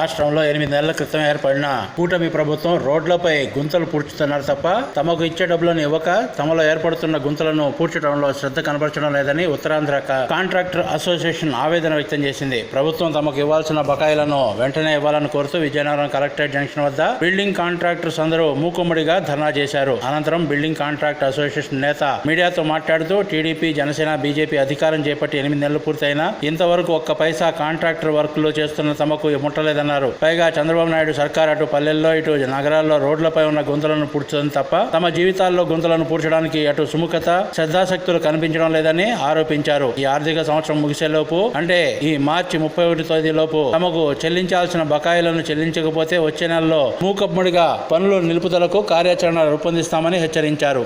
రాష్ట్రంలో ఎనిమిది నెలల క్రితం ఏర్పడిన కూటమి ప్రభుత్వం రోడ్లపై గుంతలు పూడ్చుతున్నారు తప్ప తమకు ఇచ్చే డబ్బులను ఇవ్వక తమలో ఏర్పడుతున్న గుంతలను పూడ్చడంలో శ్రద్ధ కనబరచడం లేదని ఉత్తరాంధ్ర కాంట్రాక్టర్ అసోసియేషన్ ఆవేదన వ్యక్తం చేసింది. ప్రభుత్వం తమకు ఇవ్వాల్సిన బకాయిలను వెంటనే ఇవ్వాలని కోరుతూ విజయనగరం కలెక్టరేట్ జంక్షన్ వద్ద బిల్డింగ్ కాంట్రాక్టర్స్ అందరూ మూకుమ్మడిగా ధర్నా చేశారు. అనంతరం బిల్డింగ్ కాంట్రాక్ట్ అసోసియేషన్ నేత మీడియాతో మాట్లాడుతూ టీడీపీ జనసేన బీజేపీ అధికారం చేపట్టి ఎనిమిది నెలలు పూర్తయినా ఇంతవరకు ఒక్క పైసా కాంట్రాక్టర్ వర్క్లో చేస్తున్న తమకు ముట్టలేదన్నారు పైగా చంద్రబాబు నాయుడు సర్కార్ అటు పల్లెల్లో ఇటు నగరాల్లో రోడ్లపై ఉన్న గుంతలను పూడ్చడం తప్ప తమ జీవితాల్లో గుంతలను పూడ్చడానికి అటు సుముఖత శ్రద్ధాశక్తులు కనిపించడం లేదని ఆరోపించారు. ఈ ఆర్థిక సంవత్సరం ముగిసేలోపు అంటే ఈ మార్చి ముప్పై ఒకటి తేదీలోపు తమకు చెల్లించాల్సిన బకాయిలను చెల్లించకపోతే వచ్చే నెలలో మూకమ్మడిగా పనులు నిలుపుదలకు కార్యాచరణ రూపొందిస్తామని హెచ్చరించారు.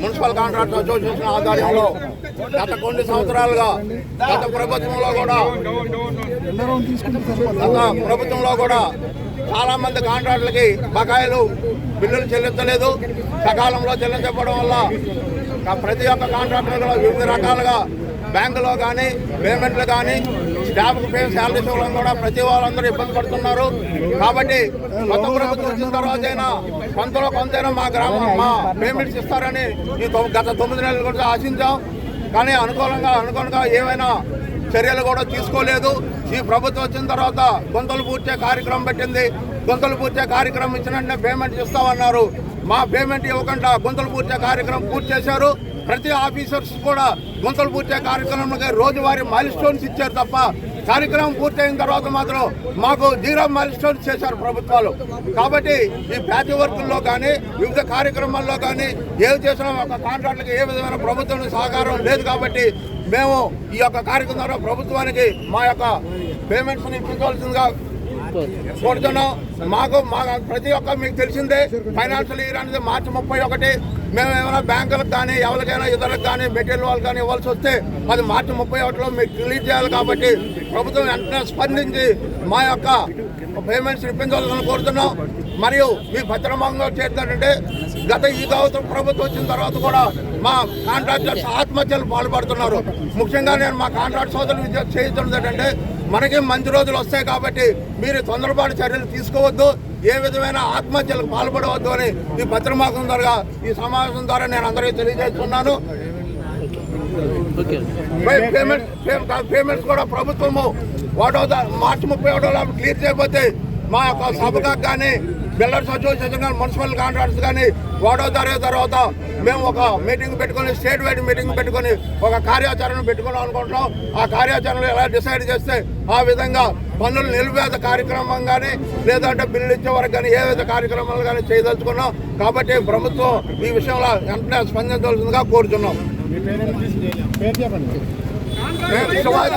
మున్సిపల్ కాంట్రాక్ట్ అసోసియేషన్ ఆధ్వర్యంలో గత కొన్ని సంవత్సరాలుగా గత ప్రభుత్వంలో కూడా గత ప్రభుత్వంలో కూడా చాలా మంది కాంట్రాక్టులకి బకాయిలు బిల్లులు చెల్లించలేదు. సకాలంలో చెల్లించకపోవడం వల్ల ప్రతి ఒక్క కాంట్రాక్టర్ కూడా వివిధ రకాలుగా బ్యాంకులో కానీ పేమెంట్లు కానీ స్టాఫ్కు పే శాలరీస్ ఇవ్వడం కూడా ప్రతి వాళ్ళందరూ ఇబ్బంది పడుతున్నారు. కాబట్టి కొత్త ప్రభుత్వం వచ్చిన తర్వాత అయినా కొంతలో కొంతైనా మా గ్రామం మా పేమెంట్స్ ఇస్తారని ఈ గత తొమ్మిది నెలలు కూడా ఆశించాం. కానీ అనుకూలంగా అనుకూలంగా ఏమైనా చర్యలు కూడా తీసుకోలేదు. ఈ ప్రభుత్వం వచ్చిన తర్వాత గొంతులు పూర్చే కార్యక్రమం పెట్టింది. గొంతులు పూర్చే కార్యక్రమం ఇచ్చినట్టే పేమెంట్ ఇస్తామన్నారు. మా పేమెంట్ ఇవ్వకుండా గొంతులు పూర్చే కార్యక్రమం పూర్తి చేశారు. ప్రతి ఆఫీసర్స్ కూడా గుంతలు పూర్చే కార్యక్రమంలో రోజువారీ మైల్ స్టోన్స్ ఇచ్చారు తప్ప కార్యక్రమం పూర్తయిన తర్వాత మాత్రం మాకు జీరో మైల్ స్టోన్స్ చేశారు ప్రభుత్వాలు. కాబట్టి ఈ ప్యాచ్ వర్కుల్లో కానీ వివిధ కార్యక్రమాల్లో కానీ ఏం చేసినా ఒక కాంట్రాక్టులకు ఏ విధమైన ప్రభుత్వం సహకారం లేదు కాబట్టి మేము ఈ యొక్క కార్యక్రమం ప్రభుత్వానికి మా యొక్క పేమెంట్స్ని ఇప్పించవలసిందిగా కోరుతున్నాం మాకు మా ప్రతి ఒక్క మీకు తెలిసిందే ఫైనాన్షియల్ ఇయర్ అనేది మార్చి ముప్పై ఒకటి. మేము ఏమైనా బ్యాంకులకు కానీ ఎవరికైనా ఇతరులకు కానీ మెటీరియల్ వాళ్ళకి కానీ ఇవ్వాల్సి వస్తే అది మార్చి ముప్పై ఒకటిలో మీకు రిలీజ్ చేయాలి కాబట్టి ప్రభుత్వం వెంటనే స్పందించి మా యొక్క పేమెంట్స్ ఇప్పించాలని కోరుతున్నాం. మరియు మీ భద్రమంగా చేస్తుంటే గత ఈ గౌతమ ప్రభుత్వం వచ్చిన తర్వాత కూడా మా కాంట్రాక్టర్స్ ఆత్మహత్యలు పాల్పడుతున్నారు. ముఖ్యంగా నేను మా కాంట్రాక్ట్ సోదరులు విజ్ఞప్తి చేస్తున్నది ఏంటంటే మనకి మంచి రోజులు వస్తాయి కాబట్టి మీరు తొందరపాటు చర్యలు తీసుకోవద్దు. ఏ విధమైన ఆత్మహత్యలకు పాల్పడవద్దు అని ఈ పత్రమాసం ద్వారా ఈ సమావేశం ద్వారా నేను అందరికీ తెలియజేస్తున్నాను. పేమెంట్స్ కూడా ప్రభుత్వము ఒకటో మార్చి ముప్పై ఒకటో క్లియర్ చేయకపోతే మా యొక్క సభకు కానీ బిల్డర్స్ అసోసియేషన్ కానీ మున్సిపల్ కాంట్రాక్టర్స్ కానీ ఒకటో తారీఖు తర్వాత మేము ఒక మీటింగ్ పెట్టుకొని స్టేట్ వైడ్ మీటింగ్ పెట్టుకొని ఒక కార్యాచరణ పెట్టుకున్నాం అనుకుంటున్నాం. ఆ కార్యాచరణలో ఎలా డిసైడ్ చేస్తే ఆ విధంగా పన్నుల నిలువేద కార్యక్రమం కానీ లేదంటే బిల్లు ఇచ్చే వరకు కానీ ఏ విధ కార్యక్రమాలు కానీ చేయదలుచుకున్నాం. కాబట్టి ప్రభుత్వం ఈ విషయంలో వెంటనే స్పందించవలసిందిగా కోరుతున్నాం శివాజీ